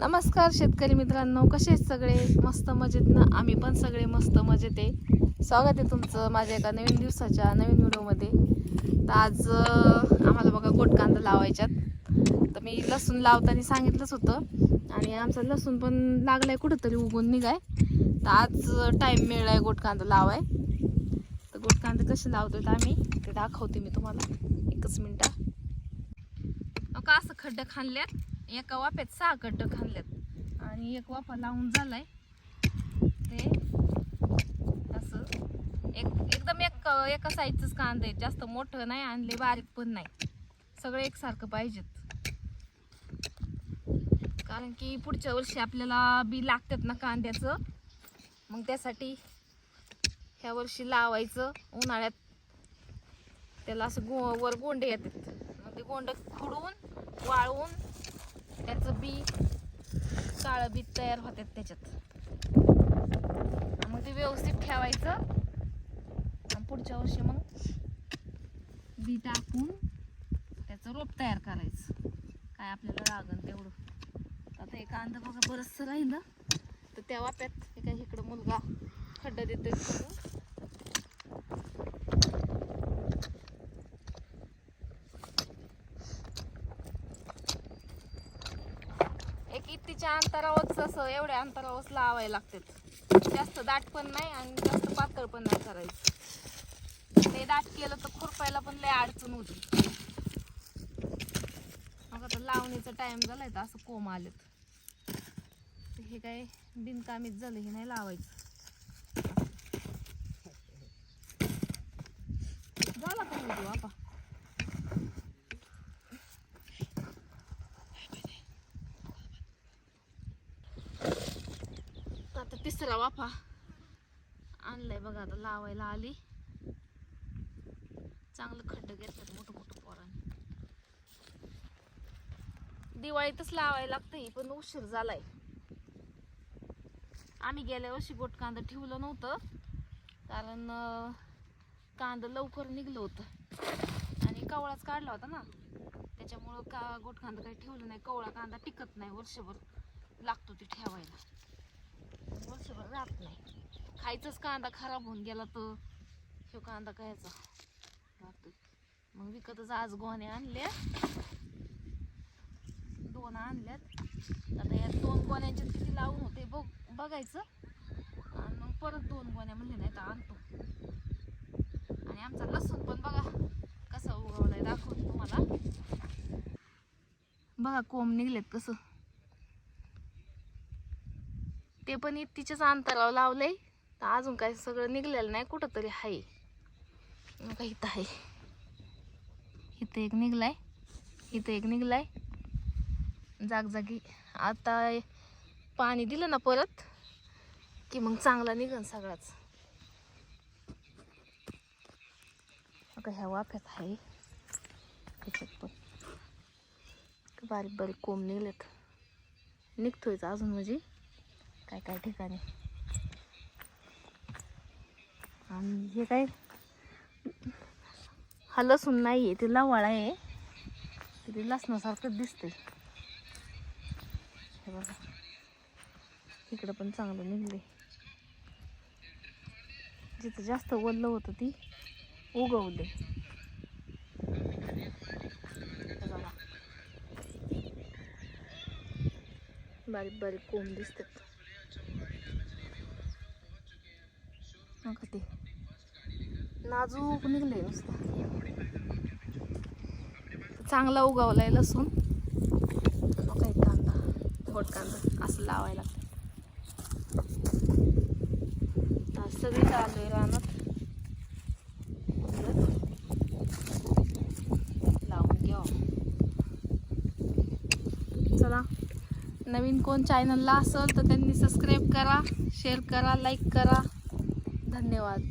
नमस्कार शेतकरी मित्रांनो कसे आहेत सगळे? मस्त मजेत ना? आम्ही पण सगळे मस्त मजेत आहे. स्वागत आहे तुमचं माझ्या एका नवीन दिवसाच्या नवीन व्हिडिओमध्ये. तर आज आम्हाला बघा गोटकांदा लावायच्यात. तर मी लसूण लावताना सांगितलंच होतं. आणि आमचा लसूण पण लागलाय कुठंतरी उगून निघाय. तर आज टाईम मिळालाय गोटकांदा लावाय. तर गोटकांदा कसे लावतोय तर आम्ही ते दाखवते मी तुम्हाला. एकच मिनटं. का असं खड्डं खाल्ल्यात एका वाफ्यात सहा कट्ट खाल्ल्यात. आणि एक वाफा लावून झालाय. ते असं एक एकदम एक एका साईजचंच कांदे जास्त मोठं नाही आणले बारीक पण नाही. सगळं एकसारखं पाहिजेत. कारण की पुढच्या वर्षी आपल्याला बी लागतात ना कांद्याचं. मग त्यासाठी ह्या वर्षी लावायचं. उन्हाळ्यात त्याला असं गो वर गोंडे येतात. मग ते गोंड खुडून वाळवून त्याचं बी काळं बी तयार होतात त्याच्यात. मग ते व्यवस्थित ठेवायचं. आणि पुढच्या वर्षी मग बी टाकून त्याचं रोप तयार करायचं. काय आपल्याला लागन तेवढं. आता हे कांदा बघा बरंचसं राहिलं. तर त्या वाप्यात एका इकडं मुलगा खड्डा देतोय. करून अंतरावर इतकीच्या अंतरावरच असं एवढ्या अंतरावरच लावायला लागतात. जास्त दाट पण नाही आणि जास्त पातळ पण नाही करायचं. लय दाट केलं तर खुरपायला पण लय अडचण होती. मग आता लावणीचा टाइम झालाय तर असं कोंब आलेत. हे काय बिनकामीच झालं हे नाही लावायचं झाला का व्हिडिओ आपा आता तिसरा वाफा. आणलाय बघा आता लावायला आली. चांगलं खड्ड घेतलं मोठं मोठं पोरांनी. दिवाळीतच लावायला लागतं पण उशीर झालाय. आम्ही गेल्या वर्षी गोट कांदा ठेवलं नव्हतं कारण कांदा लवकर निघलं होतं. आणि कवळाच काढला होता ना त्याच्यामुळं का गोट कांदा काही ठेवलं नाही कवळा कांदा टिकत नाही वर्षभर. लागतो ते ठेवायला. वर्षभर राहत नाही. खायचाच कांदा खराब होऊन गेला तर हे कांदा खायचा. राहतो मग विकतच आज गोण्या आणल्या दोन आणल्यात. आता या दोन गोण्यांचे किती लावून होते बघ बघायचं. आणि मग परत दोन गोण्या म्हणले नाही तर आणतो. आणि आमचा लसूण पण बघा कसा उगवलाय दाखवतो तुम्हाला. बघा कोंब निघलेत कसं. ते पण तिच्याच अंतरावर लावलंय. तर अजून काय सगळं निघलेलं नाही कुठं तरी आहे इथं आहे इथं एक निघलाय. इथं एक निघलाय. जागजागी. आता पाणी दिलं ना परत की मग चांगला निघन सगळाच. बघा ह्या वाफ्यात आहे त्याच्यात पण. बारीक बारीक कोंब निघलेत. निघतोयच अजून म्हणजे. काय काय ठिकाणी? आणि हे काय? हा लसूण नाही आहे ते लवाळा आहे. ते लसणासारखंच दिसतंय. हे बघा. इकडं पण चांगलं निघले जिथं जास्त वल्लं होतं ती उगवले हे बघा. बारीक बारीक कोंब दिसतात. ते. नाजूक निघले नुसतं. चांगला उगवलाय लसूण. नका एक कांदा गोट कांदा असं लावायला आज सगळी आलोय रानात. लावून घ्या चला नवीन कोण चॅनलला असेल तर त्यांनी सबस्क्राईब करा शेअर करा लाईक करा. धन्यवाद.